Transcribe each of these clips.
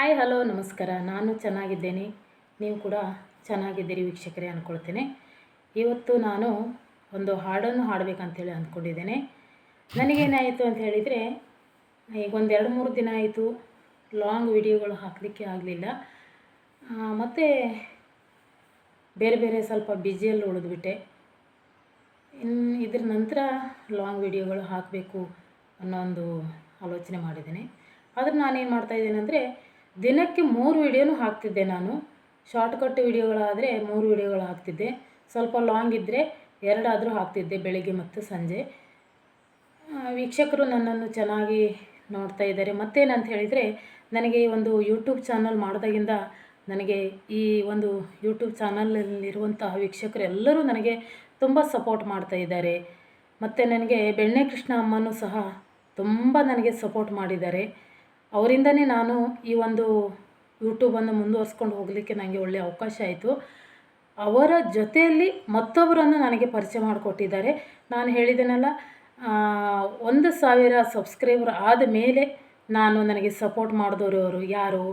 Hi, hello, ನಮಸ್ಕಾರ. ನಾನು ಚೆನ್ನಾಗಿದ್ದೇನೆ. ನೀವು ಕೂಡ ಚೆನ್ನಾಗಿದ್ದೀರಿ ವೀಕ್ಷಕರೇ ಅಂದ್ಕೊಳ್ತೇನೆ ಇವತ್ತು ನಾನು ಒಂದು ಹಾಡನ್ನು ಹಾಡಬೇಕಂತೇಳಿ ಅಂದ್ಕೊಂಡಿದ್ದೇನೆ. ನನಗೇನಾಯಿತು ಅಂತ ಹೇಳಿದರೆ, ಈಗ ಒಂದು ಎರಡು ಮೂರು ದಿನ ಆಯಿತು. ಲಾಂಗ್ ವಿಡಿಯೋಗಳು ಹಾಕಲಿಕ್ಕೆ ಆಗಲಿಲ್ಲ. ಮತ್ತು ಬೇರೆ ಬೇರೆ ಸ್ವಲ್ಪ ಬಿಜಿಯಲ್ಲಿ ಉಳಿದ್ಬಿಟ್ಟೆ. ಇನ್ನು ಇದ್ರ ನಂತರ ಲಾಂಗ್ ವಿಡಿಯೋಗಳು ಹಾಕಬೇಕು ಅನ್ನೋ ಒಂದು ಆಲೋಚನೆ ಮಾಡಿದ್ದೇನೆ. ಆದರೆ ನಾನೇನು ಮಾಡ್ತಾಯಿದ್ದೇನೆ ಅಂದರೆ ದಿನಕ್ಕೆ ಮೂರು ವಿಡಿಯೋನು ಹಾಕ್ತಿದ್ದೆ ನಾನು. ಶಾರ್ಟ್ಕಟ್ ವಿಡಿಯೋಗಳಾದರೆ ಮೂರು ವಿಡಿಯೋಗಳು ಹಾಕ್ತಿದ್ದೆ. ಸ್ವಲ್ಪ ಲಾಂಗ್ ಇದ್ದರೆ ಎರಡಾದರೂ ಹಾಕ್ತಿದ್ದೆ ಬೆಳಿಗ್ಗೆ ಮತ್ತು ಸಂಜೆ. ವೀಕ್ಷಕರು ನನ್ನನ್ನು ಚೆನ್ನಾಗಿ ನೋಡ್ತಾ ಇದ್ದಾರೆ. ಮತ್ತೇನಂತ ಹೇಳಿದರೆ, ನನಗೆ ಒಂದು ಯೂಟ್ಯೂಬ್ ಚಾನಲ್ ಮಾಡಿದಾಗಿಂದ ನನಗೆ ಈ ಒಂದು ಯೂಟ್ಯೂಬ್ ಚಾನಲಲ್ಲಿರುವಂತಹ ವೀಕ್ಷಕರು ಎಲ್ಲರೂ ನನಗೆ ತುಂಬ ಸಪೋರ್ಟ್ ಮಾಡ್ತಾ ಇದ್ದಾರೆ. ಮತ್ತು ನನಗೆ ಬೆಣ್ಣೆ ಕೃಷ್ಣ ಅಮ್ಮನೂ ಸಹ ತುಂಬ ನನಗೆ ಸಪೋರ್ಟ್ ಮಾಡಿದ್ದಾರೆ. ಅವರಿಂದನೇ ನಾನು ಈ ಒಂದು ಯೂಟ್ಯೂಬನ್ನು ಮುಂದುವರ್ಸ್ಕೊಂಡು ಹೋಗಲಿಕ್ಕೆ ನನಗೆ ಒಳ್ಳೆಯ ಅವಕಾಶ ಆಯಿತು. ಅವರ ಜೊತೆಯಲ್ಲಿ ಮತ್ತೊಬ್ಬರನ್ನು ನನಗೆ ಪರಿಚಯ ಮಾಡಿಕೊಟ್ಟಿದ್ದಾರೆ. ನಾನು ಹೇಳಿದ್ದೇನಲ್ಲ ಒಂದು ಸಾವಿರ ಸಬ್ಸ್ಕ್ರೈಬರ್ ಆದ ಮೇಲೆ ನಾನು ನನಗೆ ಸಪೋರ್ಟ್ ಮಾಡಿದವರು ಅವರು ಯಾರು,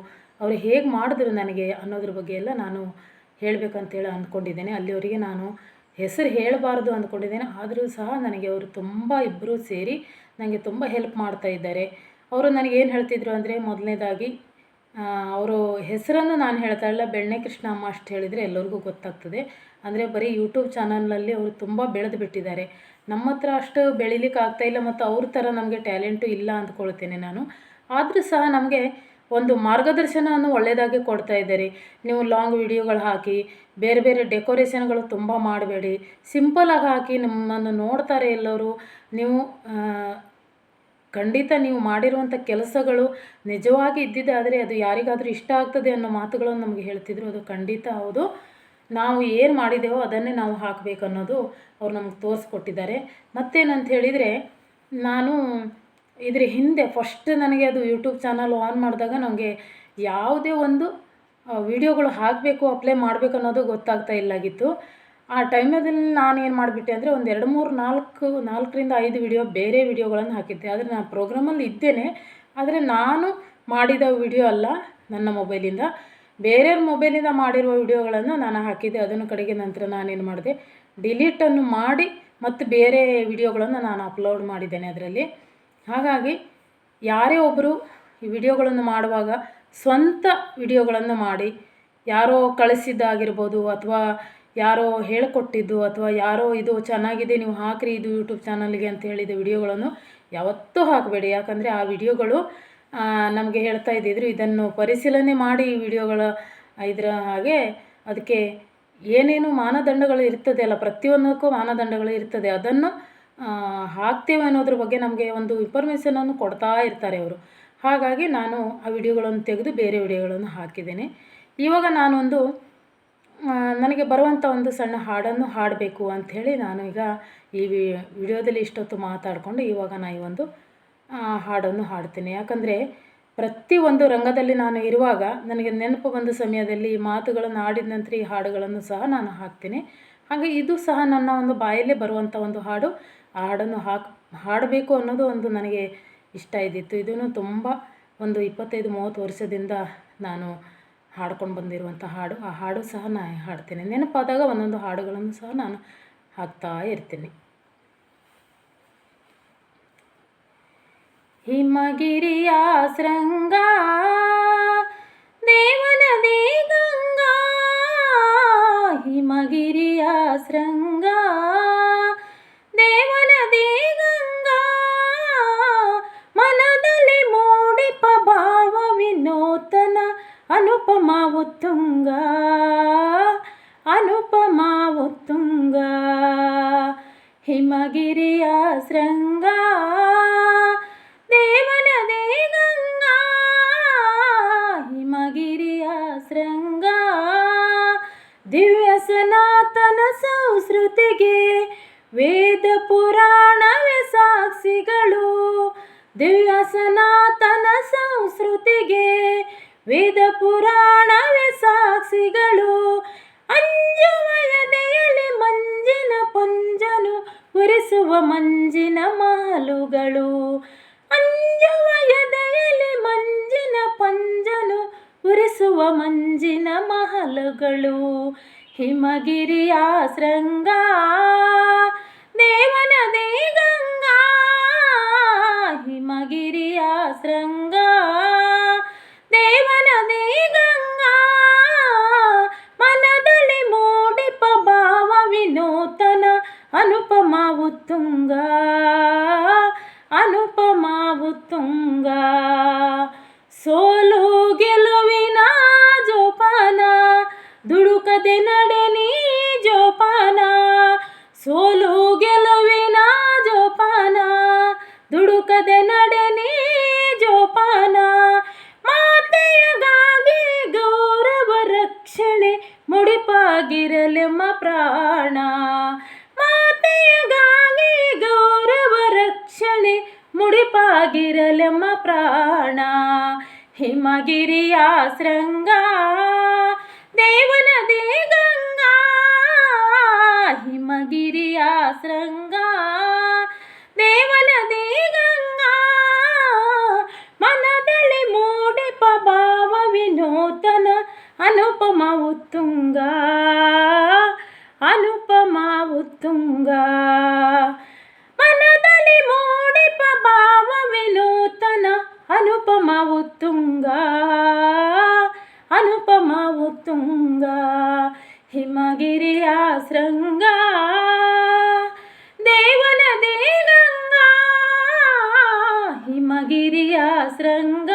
ಅವರು ಹೇಗೆ ಮಾಡಿದ್ರು ನನಗೆ ಅನ್ನೋದ್ರ ಬಗ್ಗೆ ಎಲ್ಲ ನಾನು ಹೇಳಬೇಕಂತೇಳಿ ಅಂದ್ಕೊಂಡಿದ್ದೇನೆ. ಅಲ್ಲಿವರಿಗೆ ನಾನು ಹೆಸರು ಹೇಳಬಾರ್ದು ಅಂದ್ಕೊಂಡಿದ್ದೇನೆ. ಆದರೂ ಸಹ ನನಗೆ ಅವರು ತುಂಬ ಇಬ್ಬರೂ ಸೇರಿ ನನಗೆ ತುಂಬ ಹೆಲ್ಪ್ ಮಾಡ್ತಾ ಇದ್ದಾರೆ. ಅವರು ನನಗೇನು ಹೇಳ್ತಿದ್ರು ಅಂದರೆ ಮೊದಲನೇದಾಗಿ ಅವರು ಹೆಸರನ್ನು ನಾನು ಹೇಳ್ತಾ ಇಲ್ಲ, ಬೆಣ್ಣೆ ಕೃಷ್ಣ ಅಮ್ಮ ಅಷ್ಟು ಹೇಳಿದರೆ ಎಲ್ಲರಿಗೂ ಗೊತ್ತಾಗ್ತದೆ. ಅಂದರೆ ಬರೀ ಯೂಟ್ಯೂಬ್ ಚಾನಲ್ನಲ್ಲಿ ಅವರು ತುಂಬ ಬೆಳೆದು ಬಿಟ್ಟಿದ್ದಾರೆ. ನಮ್ಮ ಹತ್ರ ಅಷ್ಟು ಬೆಳಿಲಿಕ್ಕೆ ಆಗ್ತಾ ಇಲ್ಲ ಮತ್ತು ಅವ್ರ ಥರ ನಮಗೆ ಟ್ಯಾಲೆಂಟು ಇಲ್ಲ ಅಂದ್ಕೊಳ್ತೇನೆ ನಾನು. ಆದರೂ ಸಹ ನಮಗೆ ಒಂದು ಮಾರ್ಗದರ್ಶನವನ್ನು ಒಳ್ಳೆಯದಾಗಿ ಕೊಡ್ತಾ ಇದ್ದಾರೆ. ನೀವು ಲಾಂಗ್ ವಿಡಿಯೋಗಳು ಹಾಕಿ, ಬೇರೆ ಬೇರೆ ಡೆಕೋರೇಷನ್ಗಳು ತುಂಬ ಮಾಡಬೇಡಿ. ಸಿಂಪಲಾಗಿ ಹಾಕಿ ನಿಮ್ಮನ್ನು ನೋಡ್ತಾರೆ ಎಲ್ಲರೂ. ನೀವು ಖಂಡಿತ ನೀವು ಮಾಡಿರುವಂಥ ಕೆಲಸಗಳು ನಿಜವಾಗಿ ಇದ್ದಿದ್ದಾದರೆ ಅದು ಯಾರಿಗಾದರೂ ಇಷ್ಟ ಆಗ್ತದೆ ಅನ್ನೋ ಮಾತುಗಳನ್ನು ನಮಗೆ ಹೇಳ್ತಿದ್ರು. ಅದು ಖಂಡಿತ ಹೌದು. ನಾವು ಏನು ಮಾಡಿದೆವೋ ಅದನ್ನೇ ನಾವು ಹಾಕಬೇಕು ಅನ್ನೋದು ಅವ್ರು ನಮ್ಗೆ ತೋರಿಸ್ಕೊಟ್ಟಿದ್ದಾರೆ. ಮತ್ತೇನಂತ ಹೇಳಿದರೆ, ನಾನು ಇದ್ರ ಹಿಂದೆ ಫಸ್ಟ್ ನನಗೆ ಅದು ಯೂಟ್ಯೂಬ್ ಚಾನಲ್ ಆನ್ ಮಾಡಿದಾಗ ನನಗೆ ಯಾವುದೇ ಒಂದು ವಿಡಿಯೋಗಳು ಹಾಕಬೇಕು ಅಪ್ಲೈ ಮಾಡಬೇಕು ಅನ್ನೋದು ಗೊತ್ತಾಗ್ತಾ ಇಲ್ಲಾಗಿತ್ತು. ಆ ಟೈಮಲ್ಲಿ ನಾನು ಏನು ಮಾಡಿಬಿಟ್ಟೆ ಅಂದರೆ ಒಂದು ಎರಡು ಮೂರು ನಾಲ್ಕು, ನಾಲ್ಕರಿಂದ ಐದು ವಿಡಿಯೋ ಬೇರೆ ವಿಡಿಯೋಗಳನ್ನು ಹಾಕಿದ್ದೆ. ಆದರೆ ನಾನು ಪ್ರೋಗ್ರಾಮಲ್ಲಿ ಇದ್ದೇನೆ. ಆದರೆ ನಾನು ಮಾಡಿದ ವಿಡಿಯೋ ಅಲ್ಲ, ನನ್ನ ಮೊಬೈಲಿಂದ ಬೇರೆಯವ್ರ ಮೊಬೈಲಿಂದ ಮಾಡಿರುವ ವಿಡಿಯೋಗಳನ್ನು ನಾನು ಹಾಕಿದ್ದೆ. ಅದನ್ನು ಕಡೆಗೆ ನಂತರ ನಾನೇನು ಮಾಡಿದೆ ಡಿಲೀಟನ್ನು ಮಾಡಿ ಮತ್ತು ಬೇರೆ ವಿಡಿಯೋಗಳನ್ನು ನಾನು ಅಪ್ಲೋಡ್ ಮಾಡಿದ್ದೇನೆ ಅದರಲ್ಲಿ. ಹಾಗಾಗಿ ಯಾರೇ ಒಬ್ಬರು ಈ ವಿಡಿಯೋಗಳನ್ನು ಮಾಡುವಾಗ ಸ್ವಂತ ವಿಡಿಯೋಗಳನ್ನು ಮಾಡಿ, ಯಾರೋ ಕಳಿಸಿದ್ದಾಗಿರ್ಬೋದು ಅಥವಾ ಯಾರೋ ಹೇಳಿಕೊಟ್ಟಿದ್ದು ಅಥವಾ ಯಾರೋ ಇದು ಚೆನ್ನಾಗಿದೆ, ನೀವು ಹಾಕ್ರಿ ಇದು ಯೂಟ್ಯೂಬ್ ಚಾನಲ್ಗೆ ಅಂತ ಹೇಳಿದ ವಿಡಿಯೋಗಳನ್ನು ಯಾವತ್ತೂ ಹಾಕಬೇಡಿ. ಯಾಕಂದರೆ ಆ ವಿಡಿಯೋಗಳು ನಮಗೆ ಹೇಳ್ತಾ ಇದ್ದಿದ್ರು, ಇದನ್ನು ಪರಿಶೀಲನೆ ಮಾಡಿ ಈ ವಿಡಿಯೋಗಳ, ಇದರ ಹಾಗೆ ಅದಕ್ಕೆ ಏನೇನು ಮಾನದಂಡಗಳು ಇರ್ತದೆ ಅಲ್ಲ, ಪ್ರತಿಯೊಂದಕ್ಕೂ ಮಾನದಂಡಗಳು ಇರ್ತದೆ. ಅದನ್ನು ಹಾಕ್ತೇವೆ ಅನ್ನೋದ್ರ ಬಗ್ಗೆ ನಮಗೆ ಒಂದು ಇನ್ಫಾರ್ಮೇಷನನ್ನು ಕೊಡ್ತಾ ಇರ್ತಾರೆ ಅವರು. ಹಾಗಾಗಿ ನಾನು ಆ ವಿಡಿಯೋಗಳನ್ನು ತೆಗೆದು ಬೇರೆ ವಿಡಿಯೋಗಳನ್ನು ಹಾಕಿದ್ದೇನೆ. ಇವಾಗ ನಾನೊಂದು ನನಗೆ ಬರುವಂಥ ಒಂದು ಸಣ್ಣ ಹಾಡನ್ನು ಹಾಡಬೇಕು ಅಂಥೇಳಿ ನಾನು ಈಗ ಈ ವಿಡಿಯೋದಲ್ಲಿ ಇಷ್ಟೊತ್ತು ಮಾತಾಡಿಕೊಂಡು ಇವಾಗ ನಾನು ಈ ಒಂದು ಹಾಡನ್ನು ಹಾಡ್ತೀನಿ. ಯಾಕಂದರೆ ಪ್ರತಿಯೊಂದು ರಂಗದಲ್ಲಿ ನಾನು ಇರುವಾಗ ನನಗೆ ನೆನಪು ಬಂದ ಸಮಯದಲ್ಲಿ ಈ ಮಾತುಗಳನ್ನು ಆಡಿದ ನಂತರ ಈ ಹಾಡುಗಳನ್ನು ಸಹ ನಾನು ಹಾಕ್ತೀನಿ. ಹಾಗೆ ಇದು ಸಹ ನನ್ನ ಒಂದು ಬಾಯಲ್ಲೇ ಬರುವಂಥ ಒಂದು ಹಾಡು. ಆ ಹಾಡನ್ನು ಹಾಕ್, ಹಾಡಬೇಕು ಅನ್ನೋದು ಒಂದು ನನಗೆ ಇಷ್ಟ ಇದ್ದಿತ್ತು. ಇದನ್ನು ತುಂಬ ಒಂದು ಇಪ್ಪತ್ತೈದು, ಮೂವತ್ತು ವರ್ಷದಿಂದ ನಾನು ಹಾಡ್ಕೊಂಡು ಬಂದಿರುವಂಥ ಹಾಡು, ಆ ಹಾಡು ಸಹ ನಾನು ಹಾಡ್ತೇನೆ. ನೆನಪಾದಾಗ ಒಂದೊಂದು ಹಾಡುಗಳನ್ನು ಸಹ ನಾನು ಹಾಕ್ತಾ ಇರ್ತೀನಿ. ಹಿಮಗಿರಿಯ ದೇವನದಿ ಗಂಗಾ ಹಿಮಗಿರಿಯ ಶೃಂಗ ಅನುಪಮ ಉತ್ತುಂಗ. ಅನುಪಮ ಉತ್ತುಂಗ. ಹಿಮಗಿರಿಯ ಶೃಂಗ ದೇವನ ದೇಗಂಗ. ಹಿಮಗಿರಿಯ ಶೃಂಗ ದಿವ್ಯ ಸನಾತನ ಸಂಸ್ಕೃತಿಗೆ ವೇದ ಪುರಾಣವೇ ಸಾಕ್ಷಿಗಳು. ದಿವ್ಯ ಸನಾತನ ಸಂಸ್ಕೃತಿಗೆ ವೇದ ಪುರಾಣವೇ ಸಾಕ್ಷಿಗಳು. ಅಂಜುಮಯದೆಯಲ್ಲಿ ಮಂಜಿನ ಪಂಜನು ಉರಿಸುವ ಮಂಜಿನ ಮಾಲುಗಳು ಅಂಜುಮಯದೆಯಲ್ಲಿ ಮಂಜಿನ ಪಂಜನು ಉರಿಸುವ ಮಂಜಿನ ಮಹಲುಗಳು. ಹಿಮಗಿರಿಯ ಶೃಂಗ ದುಡುಕದೆ ನಡೆನಿ ಜೋಪಾನ, ಸೋಲು ಗೆಲುವಿನ ಜೋಪಾನ, ದುಡುಕದೆ ನಡೆನಿ ಜೋಪಾನ, ಮಾತೆಯಗಾಗಿ ಗೌರವ ರಕ್ಷಣೆ ಮುಡಿಪಾಗಿರಲೆಮ್ಮ ಪ್ರಾಣ, ಮಾತೆಯಗಾಗಿ ಗೌರವ ರಕ್ಷಣೆ ಮುಡಿಪಾಗಿರಲೆಮ್ಮ ಪ್ರಾಣ ಹಿಮಗಿರಿಯ ಶೃಂಗ ದೇವನದೇ ಗಂಗಾ ಹಿಮಗಿರಿಯ ಶೃಂಗ ದೇವನದೇ ಗಂಗಾ ಮನದಲ್ಲಿ ಮೂಡಿಪ ಭಾವ ವಿನೂತನ ಅನುಪಮ ಉತ್ತುಂಗ ಅನುಪಮ ಉತ್ತುಂಗ ಹಿಮಗಿರಿಯ ಶೃಂಗ ದೇವನದೇ ಗಂಗಾ ಹಿಮಗಿರಿಯ ಶೃಂಗ